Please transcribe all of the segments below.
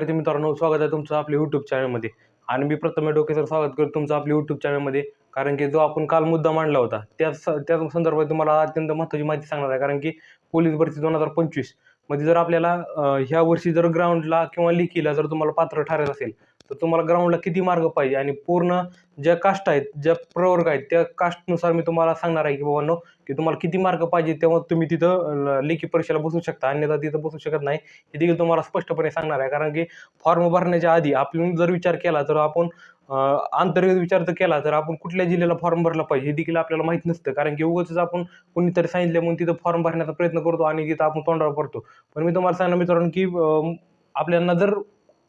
विद्यार्थी मित्रांनो स्वागत आहे तुमचं आपल्या यूट्यूब चॅनलमध्ये आणि मी प्रथम डोकेसर स्वागत करतो तुमचं आपल्या यूट्यूब चॅनलमध्ये कारण की जो आपण काल मुद्दा मांडला होता त्या त्या संदर्भात तुम्हाला अत्यंत महत्त्वाची माहिती सांगणार आहे. कारण की पोलीस भरती दोन हजार पंचवीसमध्ये जर आपल्याला ह्या वर्षी जर ग्राउंडला किंवा लिखीला जर तुम्हाला पात्र ठरायचं असेल तर तुम्हाला ग्राउंडला किती मार्ग पाहिजे? आणि पूर्ण ज्या कास्ट आहेत ज्या प्रवर्ग आहेत त्या कास्टनुसार मी तुम्हाला सांगणार आहे की बाबांनो की तुम्हाला किती मार्ग पाहिजे तेव्हा तुम्ही तिथं लेखी परीक्षेला बसू शकता. अन्यथा तिथं बसू शकत नाही. हे देखील तुम्हाला स्पष्टपणे सांगणार आहे. कारण की फॉर्म भरण्याच्या आधी आपण जर विचार केला तर आपण अं, अंतर्गत विचार जर केला तर आपण कुठल्या जिल्ह्याला फॉर्म भरला पाहिजे हे देखील आपल्याला माहीत नसतं. कारण की उगाच आपण कोणीतरी सांगितलं म्हणून तिथं फॉर्म भरण्याचा प्रयत्न करतो आणि तिथं आपण तोंडावर पडतो. पण मी तुम्हाला सांगणार मित्रांनो की आपल्यांना आपल्याला जर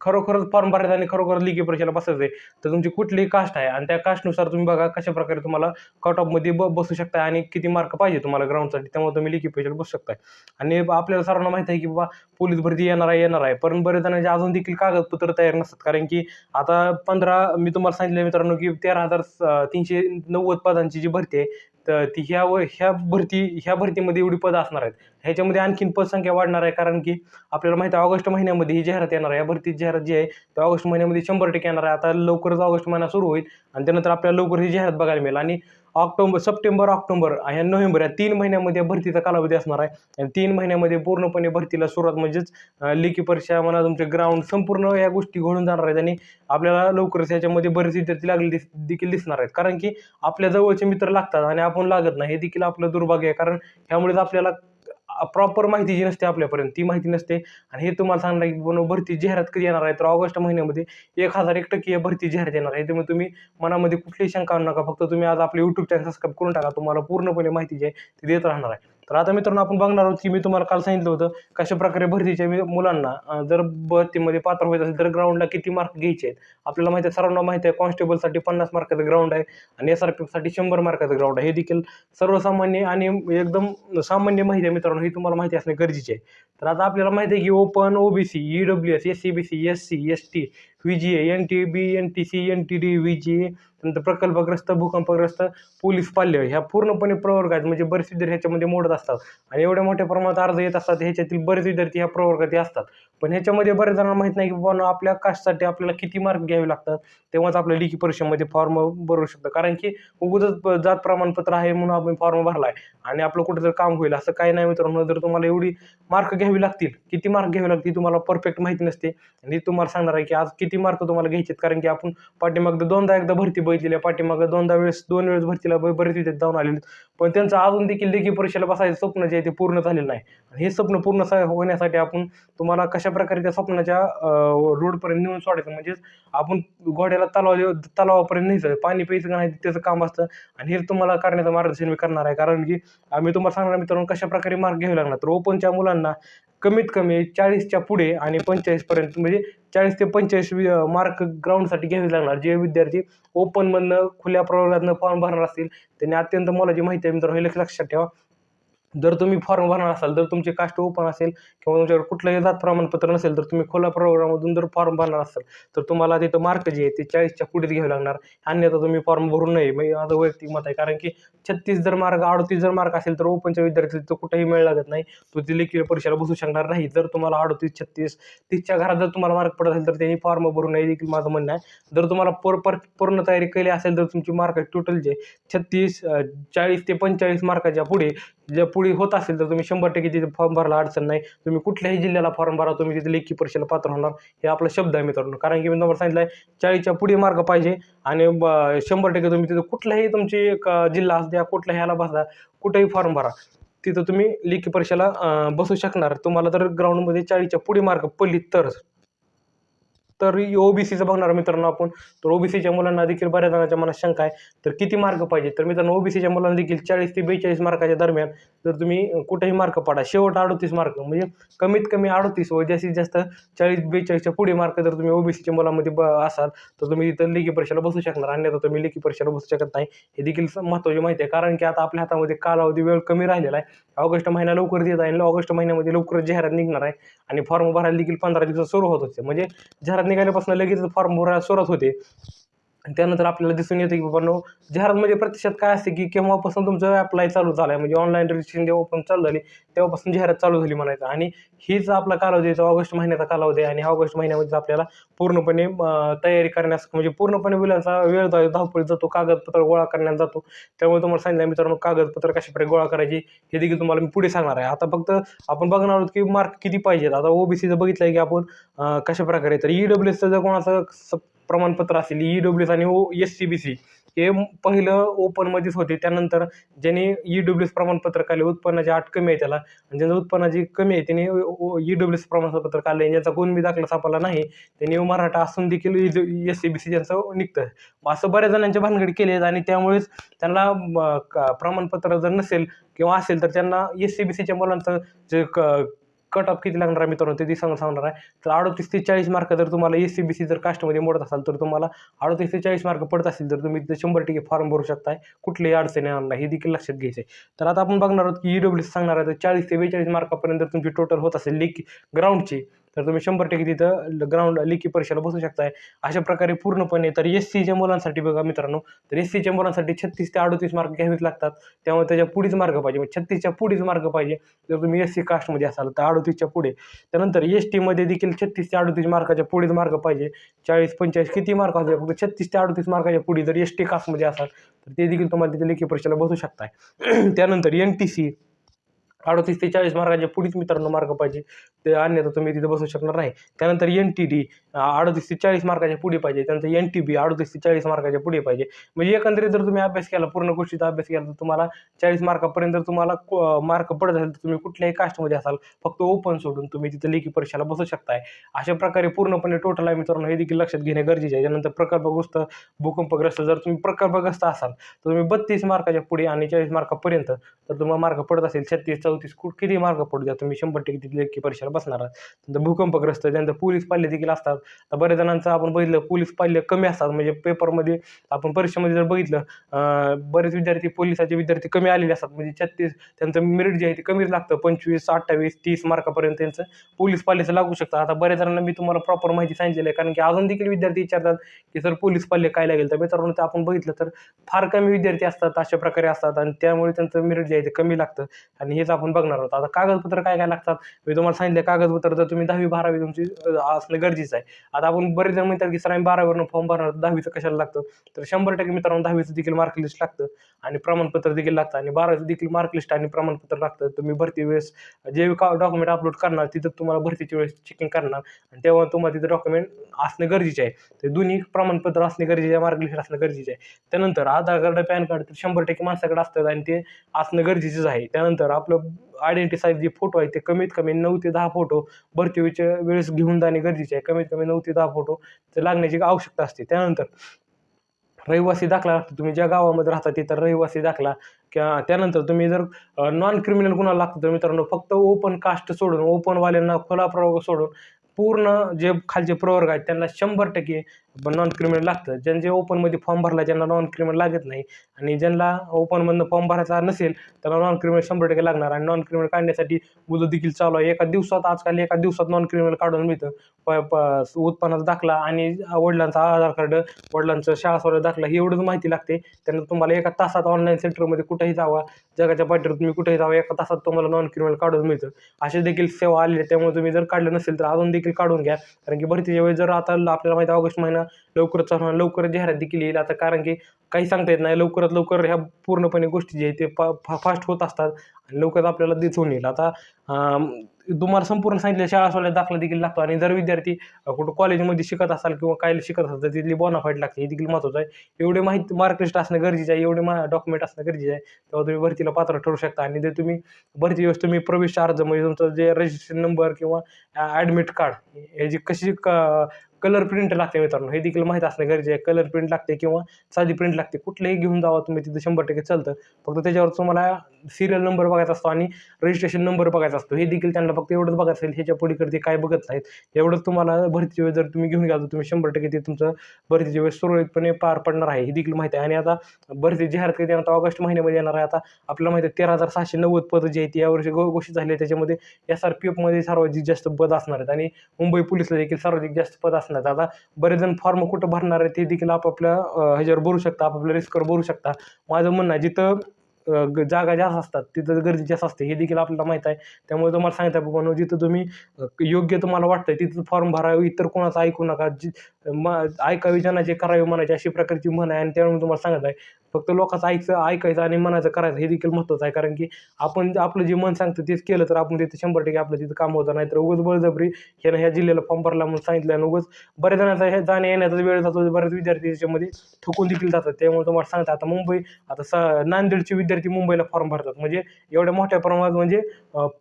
खरोखरच फॉर्म भरायचा आणि खरोखर लिखी परीक्षेला बसायचं आहे तर तुमची कुठलीही कास्ट आहे आणि त्या कास्टनुसार तुम्ही बघा कशा प्रकारे तुम्हाला कट ऑफमध्ये ब बसू शकता आणि किती मार्क पाहिजे तुम्हाला ग्राउंडसाठी त्यामुळे तुम्ही लिखी परीक्षेला बसू शकताय. आणि आपल्याला सर्वांना माहिती आहे की बाबा पोलीस भरती येणार आहे येणार आहे. पण बरेच जणांचे अजून देखील कागदपत्र तयार नसतात. कारण की आता पंधरा मी तुम्हाला सांगितलं मित्रांनो की तेरा हजार स- तीनशे नव्वद पदांची जी भरती आहे तर ती ह्या व ह्या भरती ह्या भरतीमध्ये एवढी पदं असणार आहेत. ह्याच्यामध्ये आणखीन पदसंख्या वाढणार आहे कारण की आपल्याला माहिती आहे ऑगस्ट महिन्यामध्ये ही जाहिरात येणार आहे. या भरतीची जाहिरात जी आहे ती ऑगस्ट महिन्यामध्ये शंभर टक्के येणार आहे. आता लवकरच ऑगस्ट महिना सुरू होईल आणि त्यानंतर आपल्याला लवकर ही जाहिरात बघायला मिळेल. आणि ऑक्टोंबर सप्टेंबर ऑक्टोबर ह्या नोव्हेंबर या तीन महिन्यामध्ये भरतीचा कालावधी असणार आहे. आणि तीन महिन्यामध्ये पूर्णपणे भरतीला सुरुवात म्हणजेच लेखी परीक्षा म्हणा तुमचे ग्राउंड संपूर्ण या गोष्टी घडून जाणार आहेत आणि आपल्याला लवकरच याच्यामध्ये बरेच विद्यार्थी लागले दिस देखील दिसणार आहेत. कारण की आपल्या जवळचे मित्र लागतात आणि आपण लागत नाही. हे देखील आपलं दुर्भाग्य आहे. कारण ह्यामुळेच आपल्याला प्रॉपर माहिती जी नसते आपल्यापर्यंत ती माहिती नसते. आणि हे तुम्हाला सांगणार की बनव भरती जाहिरात कधी येणार आहे? तर ऑगस्ट महिन्यामध्ये एक हजार एक टक्के भरती जाहिरात येणार आहे. त्यामुळे तुम्ही मनामध्ये कुठलीही शंका आणू नका फक्त तुम्ही आज आपले यूट्यूब चॅनल सबस्क्राईब करून टाका. तुम्हाला पूर्णपणे माहिती जी आहे ती देत राहणार आहे. तर आता मित्रांनो आपण बघणार आहोत की मी तुम्हाला काल सांगितलं होतं कशा प्रकारे भरतीच्या मी- मुलांना जर भरतीमध्ये पात्र व्हायचं असेल तर ग्राउंडला किती मार्क घ्यायचे आहेत? आपल्याला माहिती आहे सर्वांना माहिती आहे कॉन्स्टेबलसाठी पन्नास मार्काचं ग्राउंड आहे आणि एस आर पी साठी शंभर मार्काचं ग्राउंड आहे. हे देखील सर्वसामान्य आणि एकदम सामान्य माहिती आहे मित्रांनो ही तुम्हाला माहिती असणे गरजेचे आहे. तर आता आपल्याला माहिती आहे की open OBC E W S S C B C S C S T V G A N T B N T C N T D V G A नंतर प्रकल्पग्रस्त भूकंपग्रस्त पोलीस पाल्य ह्या पूर्णपणे प्रवर्ग आहेत म्हणजे बरेच विद्यार्थी ह्याच्यामध्ये मोडत असतात. आणि एवढ्या मोठ्या प्रमाणात अर्ज येत असतात ह्याच्यातील बरेच विद्यार्थी ह्या प्रवर्गात असतात. पण ह्याच्यामध्ये बरेच जणांना माहीत नाही की बाबा आपल्या कास्टसाठी आपल्याला किती मार्क घ्यावे लागतात? तेव्हाच आपल्या लेखी परीक्षेमध्ये फॉर्म भरू शकतो. कारण की उगतच जात प्रमाणपत्र आहे म्हणून आपण फॉर्म भरला आहे आणि आपलं कुठं जर काम होईल असं काही नाही मित्रांनो. जर तुम्हाला एवढी मार्क घ्यावी लागतील किती मार्क घ्यावी लागतील तुम्हाला परफेक्ट माहिती नसते. आणि तुम्हाला सांगणार आहे की आज किती मार्क तुम्हाला घ्यायचे कारण की आपण पाठीमागं दोनदा एकदा भरती बघितलेली आहे. पाठीमागं दोनदा वेळेस दोन वेळेस भरतीला ब- बरेच विद्यार्थी जाऊन आलेले आहेत. पण त्यांचं अजून देखील लेखी परीक्षेला बसायचं स्वप्न जे आहे ते पूर्ण झालेलं नाही. आणि हे स्वप्न पूर्ण होण्यासाठी आपण तुम्हाला कशा प्रकारे त्या स्वप्नाच्या रोडपर्यंत नेऊन सोडायचं? म्हणजेच आपण घोड्याला तलाव तलावापर्यंत न्यायचं. पाणी प्यायचं का नाही त्याचं काम असतं. आणि हे तुम्हाला करण्याचं मार्गदर्शन मी करणार आहे. कारण की आम्ही तुम्हाला सांगणार मित्रांनो कशा प्रकारे मार्क घ्यावे लागणार? तर ओपनच्या मुलांना कमीत कमी चाळीसच्या पुढे आणि पंचेचाळीसपर्यंत म्हणजे चाळीस ते पंचेचाळीस मार्क ग्राउंडसाठी घ्यावे लागणार. जे विद्यार्थी ओपनमधनं खुल्या प्रवर्गातनं फॉर्म भरणार असतील त्यांनी अत्यंत मोलाची माहिती आहे मित्रांनो हे लक्षात ठेवा. जर तुम्ही फॉर्म भरणार असाल जर तुमची कास्ट ओपन असेल किंवा तुमच्याकडे कुठलंही जात प्रमाणपत्र नसेल तर तुम्ही खोला प्रोग्राममधून जर फॉर्म भरणार असाल तर तुम्हाला तिथं मार्क जे आहे ते चाळीसच्या पुढेच घ्यावे लागणार. अन्यथा तुम्ही फॉर्म भरू नये. म्हणजे माझं वैयक्तिक मत आहे. कारण की छत्तीस जर मार्क अडतीस जर मार्क असेल तर ओपनच्या विद्यार्थी तो कुठेही मेळ लागत नाही. तो ती लेखी परीक्षेला बसू शकणार नाही. जर तुम्हाला अडतीस छत्तीस तीसच्या घरात जर तुम्हाला मार्क पडत असेल तर त्यांनी फॉर्म भरू नये. देखील माझं म्हणणं आहे. जर तुम्हाला पर पर पूर्ण तयारी केली असेल तर तुमची मार्क टोटल जे छत्तीस चाळीस ते पंचेचाळीस मार्काच्या पुढे ज्या पुढे होत असेल तर तुम्ही शंभर टक्के तिथे फॉर्म भरायला अडचण नाही. तुम्ही कुठल्याही जिल्ह्याला फॉर्म भरा तुम्ही तिथे लेखी परीक्षेला पात्र होणार. हे आपला शब्द आहे मित्रांनो. कारण की मी तुम्हाला सांगितलं आहे चाळीसच्या पुढे मार्ग पाहिजे आणि ब- शंभर टक्के तुम्ही तिथं कुठलाही तुमची एक जिल्हा असू द्या कुठल्याही ह्याला बसा कुठेही फॉर्म भरा तिथं तुम्ही लेखी परीक्षेला बसू शकणार. तुम्हाला तर ग्राउंडमध्ये चाळीसच्या पुढे मार्क पडली तरच. तर ओबीसीचं बघणार मित्रांनो आपण. तर ओबीसीच्या मुलांना देखील बऱ्याच जणांच्या मनात शंका आहे. तर किती मार्क पाहिजे? तर मित्रांनो ओबीसीच्या मुलांना देखील चाळीस ते बेचाळीस मार्काच्या दरम्यान जर तुम्ही कुठेही मार्क पाडा शेवट अडतीस मार्क म्हणजे कमीत कमी अडतीस व जास्तीत जास्त चाळीस बेचाळीसच्या पुढे मार्क जर तुम्ही ओबीसीच्या मुलांमध्ये ब असाल तर तुम्ही तिथं लेखी परीक्षेला बसू शकणार. अन्यथा तुम्ही लेखी परीक्षेला बसू शकत नाही. हे देखील महत्त्वाची माहिती आहे. कारण की आता आपल्या हातामध्ये कालावधी वेळ कमी राहिलेला आहे. ऑगस्ट महिना लवकर येत आहे आणि ऑगस्ट महिन्यामध्ये लवकर जाहिरात निघणार आहे. आणि फॉर्म भरायला देखील पंधरा दिवसात सुरू होत होते. म्हणजे जाहिरात निघाल्यापासून लगेच फॉर्म भरायला सुरुवात होते. त्यानंतर आपल्याला दिसून येतं की बाबांनो जाहिरातमध्ये म्हणजे प्रत्यक्षात काय असते की केव्हापासून तुमचं अप्लाय चालू झालं आहे म्हणजे ऑनलाईन रजिस्ट्रेशन जेव्हापासून चालू झाली तेव्हापासून जाहिरात चालू झाली म्हणायचं. आणि हीच आपला कालावधी आहे तो ऑगस्ट महिन्याचा कालावधी आहे. आणि ऑगस्ट महिन्यामध्ये आपल्याला पूर्णपणे तयारी करण्यास म्हणजे पूर्णपणे वेळाचा वेळ जातो धावपळीत जातो कागदपत्र गोळा करण्यात जातो. त्यामुळे तुम्हाला सांगितलं मित्रांनो कागदपत्र कशाप्रकारे गोळा करायची हे देखील तुम्हाला मी पुढे सांगणार आहे. आता फक्त आपण बघणार आहोत की मार्क किती पाहिजेत. आता ओबीसीचं बघितलं आहे की आपण कशा प्रकारे तर ई जर कोणाचं स- प्रमाणपत्र असेल ई डब्ल्यू एस आणि O S C B C हे पहिलं ओपनमध्येच होते. त्यानंतर ज्यांनी ई डब्ल्यू एस प्रमाणपत्र काढले उत्पन्नाची आठ कमी आहे त्याला. आणि ज्यांचं उत्पन्नाची कमी आहे त्यांनी ई डब्ल्यू एस प्रमाणपत्र काढले. ज्यांचा कोण दाखला सापडला नाही त्यांनी मराठा असून देखील एस सी बी सी ज्यांचं निघतं मग असं बऱ्याच जणांच्या भानगडी केले आहेत आणि त्यामुळेच त्यांना म, प्रमाणपत्र जर नसेल किंवा असेल तर त्यांना एस सी बी सीच्या मुलांचं जे क कट ऑफ किती लागणार आहे मित्रांनो? ते सांग सांगणार आहे. तर अडतीस ते चाळीस मार्क जर तुम्हाला एस सी बी सी जर कास्टमध्ये मोडत असाल तर तुम्हाला अडतीस ते चाळीस मार्क पडत असतील तर तुम्ही तिथे शंभर टक्के फॉर्म भरू शकताय. कुठलीही अडचणी येणार नाही. हे देखील लक्षात घ्यायचं आहे तर आता आपण बघणार आहोत की ई डब्ल्यू सांगणार आहे तर चाळीस ते बेचाळीस मार्कापर्यंत जर तुमची टोटल होत असेल लेखी ग्राउंडची तर तुम्ही शंभर टक्के तिथं ग्राउंड लेखी परीक्षेला बसू शकताय. अशा प्रकारे पूर्णपणे तर एस सीच्या मुलांसाठी बघा मित्रांनो तर एस सीच्या मुलांसाठी छत्तीस ते अडतीस मार्क घ्यावेच लागतात. त्यामुळे त्याच्या पुढेच मार्ग पाहिजे. म्हणजे छत्तीसच्या पुढेच मार्ग पाहिजे. जर तुम्ही एस सी कास्टमध्ये असाल तर अडतीसच्या पुढे. त्यानंतर एस टीमध्ये देखील छत्तीस ते अडतीस मार्काच्या पुढेच मार्ग पाहिजे. चाळीस पंचेचाळीस किती मार्क असू फक्त छत्तीस ते अडतीस मार्काच्या पुढे जर एस टी कास्टमध्ये असाल तर ते देखील तुम्हाला तिथे लेखी परीक्षेला बसू शकताय. त्यानंतर एन टी सी अडतीस ते चाळीस मार्काच्या पुढेच मित्रांनो मार्क पाहिजे. ते अन्यथा तुम्ही तिथे बसू शकणार नाही. त्यानंतर एन टी डी अडतीस ते चाळीस मार्काच्या पुढे पाहिजे. त्यानंतर एन टी बी अडतीस ते चाळीस मार्काच्या पुढे पाहिजे. म्हणजे एकंदरीत जर तुम्ही अभ्यास केला पूर्ण गोष्टीचा अभ्यास केला तर तुम्हाला चाळीस मार्कापर्यंत जर तुम्हाला मार्क पडत असेल तर तुम्ही कुठल्याही कास्टमध्ये असाल फक्त ओपन सोडून तुम्ही तिथे लेखी परीक्षेला बसू शकताय. अशा प्रकारे पूर्णपणे टोटल आहे मित्रांनो हे देखील लक्षात घेणे गरजेचे आहे. त्यानंतर प्रकल्पग्रस्त भूकंपग्रस्त जर तुम्ही प्रकल्पग्रस्त असाल तर तुम्ही बत्तीस मार्काच्या पुढे आणि चाळीस मार्कापर्यंत तर तुम्हाला मार्क पडत असेल छत्तीस चौतीस कुठ किती मार्ग पडू द्या तुम्ही? शंभर टक्के तिथले लेखी परीक्षेला बसणार आहात. नंतर भूकंपग्रस्त त्यानंतर पोलीस पाल्य देखील असतात. तर बऱ्याच जणांचं आपण बघितलं पोलीस पाल्य कमी असतात. म्हणजे पेपरमध्ये आपण परीक्षेमध्ये जर बघितलं बरेच विद्यार्थी पोलिसाचे विद्यार्थी कमी आलेले असतात. म्हणजे छत्तीस त्यांचं मेरिट जे आहे ते कमीच लागतं. पंचवीस अठ्ठावीस तीस मार्कापर्यंत त्यांचं पोलीस पाल्याचं लागू शकतं. आता बऱ्याच जणांना मी तुम्हाला प्रॉपर माहिती सांगितलेली आहे. कारण की अजून देखील विद्यार्थी विचारतात की सर पोलीस पाल्य काय लागेल? तर मित्रांनो ते आपण बघितलं तर फार कमी विद्यार्थी असतात अशा प्रकारे असतात. आणि त्यामुळे त्यांचं मेरिट जे आहे ते कमी लागतं. आणि हेच आपण आपण बघणार आहोत. आता कागदपत्र काय काय लागतात? मी तुम्हाला सांगितलं कागदपत्र तर तुम्ही दहावी बारावी तुमची असणं गरजेचं आहे. आता आपण बरेच जण म्हणतात की सर आम्ही बारावीवरनं फॉर्म भरणार दहावीचं कशाला लागतं? तर शंभर टक्के मित्रांनो दहावीचं देखील मार्क लिस्ट लागतं आणि प्रमाणपत्र देखील लागतं आणि बारावीचं देखील मार्क लिस्ट आणि प्रमाणपत्र लागतं. तुम्ही भरती वेळेस जे डॉक्युमेंट अपलोड करणार तिथं तुम्हाला भरतीच्या वेळेस चेकिंग करणार आणि तेव्हा तुम्हाला तिथं डॉक्युमेंट असणं गरजेचे आहे. ते दोन्ही प्रमाणपत्र असणे गरजेचे आहे मार्क लिस्ट असणं गरजेचे आहे. त्यानंतर आधार कार्ड पॅन कार्ड तर शंभर टक्के माणसाकडे असतात आणि ते असणं गरजेचंच आहे. त्यानंतर आपलं आयडेंटिटी जे फोटो आहे ते कमीत कमी नऊ ते दहा फोटो भरतीच्या वेळेस घेऊन जाणे गरजेचे आहे. कमीत कमी नऊ ते दहा फोटो ते लागण्याची आवश्यकता असते. त्यानंतर रहिवासी दाखला लागतो. तुम्ही ज्या गावामध्ये राहता तिथं रहिवासी दाखला किंवा त्यानंतर तुम्ही जर नॉन क्रिमिनल गुन्हा लागतो तर मित्रांनो फक्त ओपन कास्ट सोडून ओपनवाल्यांना खुला प्रवर्ग सोडून पूर्ण जे खालचे प्रवर्ग आहेत त्यांना शंभर टक्के पण नॉन क्रिमिनल लागतं. ज्यांचे ओपनमध्ये फॉर्म भरला ज्यांना नॉन क्रिमिनल लागत नाही आणि ज्यांना ओपनमधनं फॉर्म भरायचा नसेल त्यांना नॉन क्रिमिनल शंभर टक्के लागणार आणि नॉन क्रिमिनल काढण्यासाठी मुलं देखील चालू आहे. एका दिवसात आजकाल एका दिवसात नॉन क्रिमिनल काढून मिळतं. प प उत्पन्नाचा दाखला आणि वडिलांचा आधार कार्ड वडिलांचं शाळा सोडा दाखला ही एवढंच माहिती लागते. त्यांना तुम्हाला एका तासात ऑनलाईन सेंटरमध्ये कुठेही जावा जगाच्या पाठीवर तुम्ही कुठेही जावा एका तासात तुम्हाला नॉन क्रिमिनल काढून मिळतं. असे देखील सेवा आलेल्या त्यामुळे तुम्ही जर काढलं नसेल तर अजून देखील काढून घ्या. कारण की भरतीच्या वेळी जर आता आपल्याला माहिती आहे ऑगस्ट महिना लवकरच लवकर जाहिरात देखील येईल. आता कारण की काही सांगता येत नाही. लवकरात लवकर ह्या पूर्णपणे गोष्टी जे आहेत ते फा फा फास्ट होत असतात आणि लवकरच आपल्याला दिसून येईल. आता तुम्हाला संपूर्ण सांगितलं शाळा सोडल्या दाखला देखील लागतो आणि जर विद्यार्थी कुठं कॉलेजमध्ये शिकत असाल किंवा काय शिकत असाल तर तिथली बॉनाफाईट लागते. हे देखील महत्त्वाचं आहे. एवढे माहिती मार्कलिस्ट असणं गरजेचं आहे. एवढे मा डॉक्युमेंट असणं गरजेचं आहे. तेव्हा तुम्ही भरतीला पात्र ठरू शकता. आणि जर तुम्ही भरती वेळेस तुम्ही प्रवेश अर्ज म्हणजे तुमचं जे रजिस्ट्रेशन नंबर किंवा ॲडमिट कार्ड याची कशी कलर प्रिंट लागते मित्रांनो. हे देखील माहीत असणं गरजेचं आहे. कलर प्रिंट लागते किंवा साधी प्रिंट लागते. कुठलंही घेऊन जावा तुम्ही तिथं शंभर टक्के चालतं. फक्त त्याच्यावर तुम्हाला सिरियल नंबर बघायचा असतो आणि रजिस्ट्रेशन नंबर बघायचा असतो. हे देखील त्यांना फक्त एवढंच बघायचं असेल ह्याच्या पलीकडे ते काय बघत नाहीत. एवढंच तुम्हाला भरतीच्या वेळेस जर तुम्ही घेऊन गेला तर तुम्ही शंभर टक्के ते तुमचं भरतीच्या वेळेस सुरळीतपणे पार पडणार आहे. हे देखील माहिती आहे. आणि आता भरती जाहिरात केली आता ऑगस्ट महिन्यामध्ये येणार आहे. आता आपल्याला माहिती आहे तेरा हजार सहाशे नव्वद पदं जी आहेत ती यावर्षी घो- घोषित झाली आहे त्याच्यामध्ये एस आर पी एफमध्ये सर्वाधिक जास्त पद असणार आहेत. आणि मुंबई पोलिसला देखील सर्वाधिक जास्त पद असणार असणार. आता बरेच जण फॉर्म कुठं भरणार आहे ते देखील आपापल्या ह्याच्यावर भरू शकता आपापल्या रिस्कवर भरू शकता. माझं म्हणणं आहे जिथं जागा जास्त असतात तिथं गर्दी जास्त असते हे देखील आपल्याला माहीत आहे. त्यामुळे तुम्हाला सांगता पण जिथं तुम्ही योग्य तुम्हाला वाटतंय तिथं फॉर्म भरावे इतर कोणाचं ऐकू नका. जी म ऐकावी जनाचे करावे म्हणायचे अशी प्रकारची म्हण आहे आणि त्यामुळे तुम्हाला सांगत आहे. फक्त लोकांचं ऐकायचं ऐकायचं आणि मनाचं करायचं हे देखील महत्त्वाचं आहे. कारण की आपण आपलं जे मन सांगतं तेच केलं तर आपण तिथे शंभर टक्के आपलं तिथं काम होतं. नाही तर उगाच बळजबरी ह्यानं ह्या जिल्ह्याला फॉर्म भरला म्हणून सांगितलं आणि उगच बऱ्याच जणांचा हे जाण्या येण्याचा वेळ जातो बरेच विद्यार्थी त्याच्यामध्ये थकून देखील जातात. त्यामुळे तुम्हाला सांगता आता मुंबई आता स नांदेडचे विद्यार्थी मुंबईला फॉर्म भरतात. म्हणजे एवढ्या मोठ्या प्रमाणात म्हणजे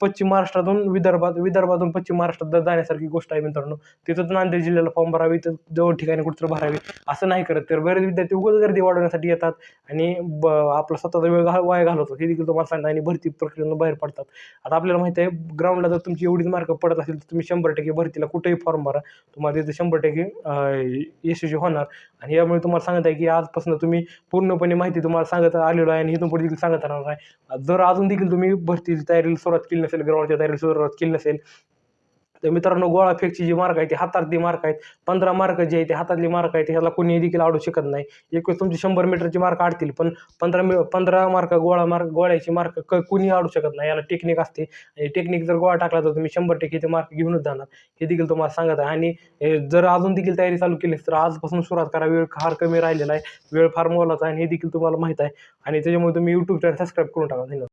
पश्चिम महाराष्ट्रातून विदर्भात विदर्भातून पश्चिम महाराष्ट्रात जाण्यासारखी गोष्ट आहे मित्रांनो. तिथंच नांदेड जिल्ह्याला फॉर्म भरावी तर जवळ ठिकाणी कुठं भरावी. असं नाही करत. तर बरेच विद्यार्थी उगाच गर्दी वाढवण्यासाठी येतात. आणि ब आपला स्वतःचा वेळ घाल वाया घालवतो. हे देखील तुम्हाला सांगा आणि भरती प्रक्रियेतून बाहेर पडतात. आता आपल्याला माहिती आहे ग्राउंडला जर तुमची एवढीच मार्क पडत असेल तर तुम्ही शंभर टक्के भरतीला कुठेही फॉर्म भरा. तुम्हाला तिथे शंभर टक्के यशस्वी होणार. आणि यामुळे तुम्हाला सांगत आहे की आजपासून तुम्ही पूर्णपणे माहिती तुम्हाला सांगत आलेलो आहे आणि इथून पुढे देखील सांगत राहणार आहे. जर अजून देखील तुम्ही भरतीची तयारीला सुरुवात केली नसेल ग्राउंडच्या तयारीला सुरुवात केली नसेल तर मित्रांनो गोळा फेकची जी मार्क आहे ती हातातली मार्क आहेत. पंधरा मार्क जी आहे ती हातातली मार्क आहे ह्याला कोणी देखील आडू शकत नाही. एक तुमची शंभर मीटरची मार्क आडतील पण पंधरा मी पंधरा मार्क गोळा मार्क गोळ्याची मार्क क कुणी आडू शकत नाही. याला टेक्निक असते. आणि टेक्निक जर गोळा टाकला तर तुम्ही शंभर टक्के ते मार्क घेऊनच जाणार. हे देखील तुम्हाला सांगत आहे. आणि जर अजून देखील तयारी चालू केली तर आजपासून सुरुवात करा. वेळ फार कमी राहिलेला आहे. वेळ फार मोलाचा आहे आणि हे देखील तुम्हाला माहीत आहे. आणि त्याच्यामुळे तुम्ही यूट्यूब चॅनल सबस्क्राईब करून टाका. धन्यवाद.